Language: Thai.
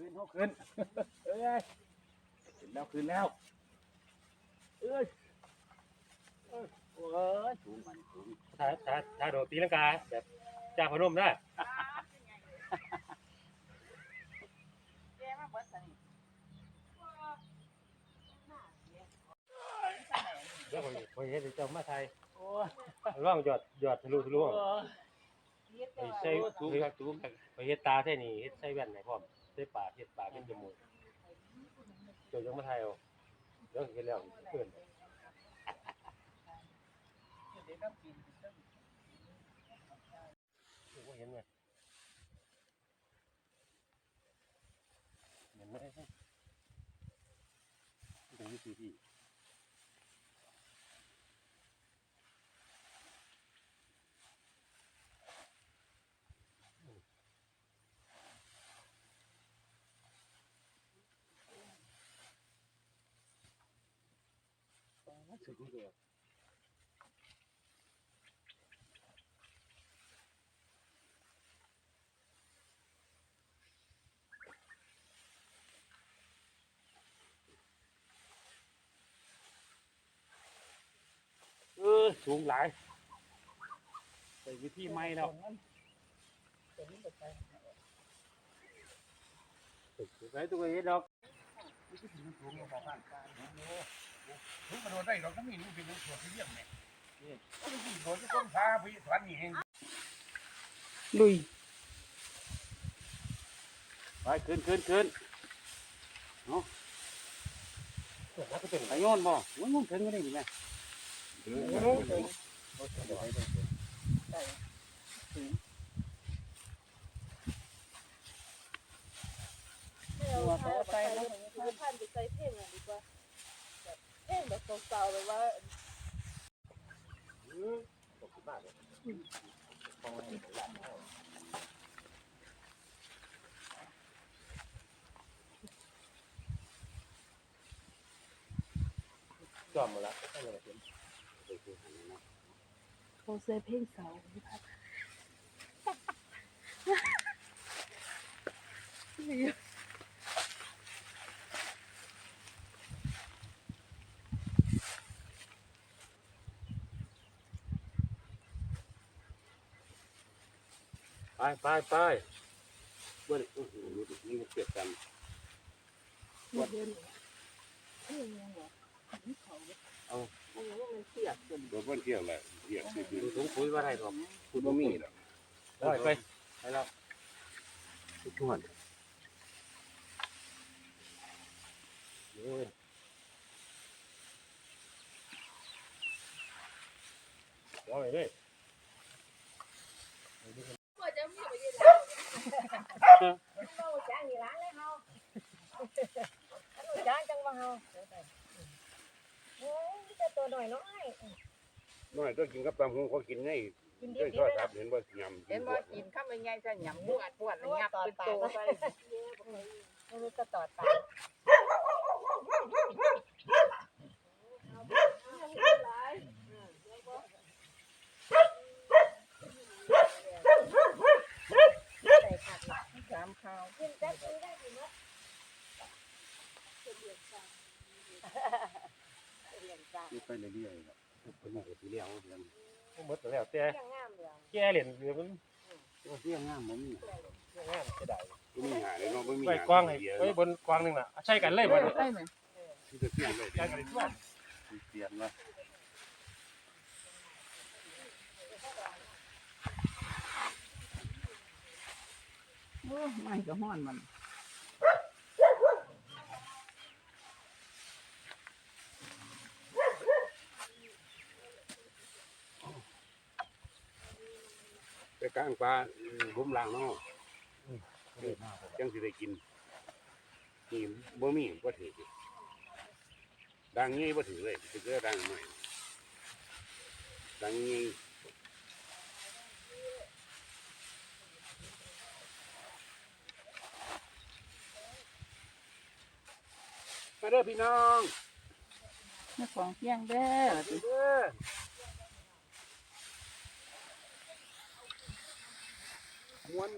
ขึ้นเขาขึ้นเอ้ยขึ้นแล้วขึ้นแล้วเอ้ยเอ้ยโอ้ยสูงมันสูงถ้าถ้าถ้าโดดตีลังกาแบบจากพนมได้แกมาเบิดซะนี่เดี๋ยวผมผมเห็นเจ้ามาไทยโอ้ยร่องหยอดหยอดทะลุทะลวงโอ้ยเฮ็ดไปแต่ว่าใส่สูงครับสูงครับไปเฮ็ดตาแท่นี่เฮ็ดใส่แว่นให้พร้อม ใส่ปากเห็ดปากเป็นจมูกเจ้าจังมาไทยเอาเดี๋ยวเห็นแล้วเพื่อนเดี๋ยวต้องกินโอ้โหเห็นไหมเห็นไหมตรงนี้คือที่ สุดยอดเออสูงหลายใส่วิธีใหม่แล้วใส่ตัวเฮ็ดดอก ทุกกระโดดได้เราก็มีนี่เป็นส่วนที่เยี่ยมเนี่ยนี่โดดที่ต้นพาพี่สวนนี่เองลุยไปขึ้นขึ้นขึ้นแล้วก็เป็นไปโยนบ่โอ้ยมันถึงก็ได้ดีไหมหัวเขาใส่แล้ว คือท่านจะใส่เพลงอะไรดีกว่าแบบเพลงแบบเก่าฮ่าจอมมาแล้วก็เลยเป็นเขาใส่เพลงเสาพี่พัด ไปไปไปเว้ยอื้อหือนี่มันเปียกกันเดี๋ยวนี้เพลงยังบอกของเขาเอาโอ้โหมันเสียบจนโดดบนเที่ยวแหละเที่ยวที่ดูถุงปุ๋ยว่าไรหรอกคุณบ่มีหรอกไปไปไปแล้วทุกคนเออเอาไปเลย ก็จะมีไปยืนแล้วเรา จ้างนี่ร้านเลยเฮาเราจ้างจังว่าเฮาโอ้ยแต่ตัวหน่อยน้อยน้อยต้องกินกับตำหงเขากินไงกินดีด้วยดีทอดเลยครันะบเห็นว่ายำเห็นบ่กินข้าวมันใหญ่จะหยำปวดปวดงับเป็นตัวไปไม่รู้จะต่อตาใส่ผัก สามข้าว กินแป๊บนึงได้กี่มั้ยเรียนจ้า นี่ไปเรื่อยๆครับเป็นหมอกสีเหลืองเหลืองหมดแล้วแต่ยังงามเลยแก่เหรียญเหลือมันโอ้เสียงงามผมนี่งามจะได้บ่มีหาเลยเนาะบ่มีไว้หากวางให้เดียวไว้บนกวางหนึงน่ะใช่กันเลยบ่เนี่ยได้ไหมที่จะเที่ยวเลยใช่กันเลยทั่วเสียงว่าโอ้ไม่ก็ห้อนมัน กลางปลาผมล้างเนาะจังสิได้กินนี่บ่มีบ่ถือดังงี้บ่ถือเลยถือก็ดังหน่อยดังงี้มาเด้อพี่น้องนี่ของเที่ยงเด้อ one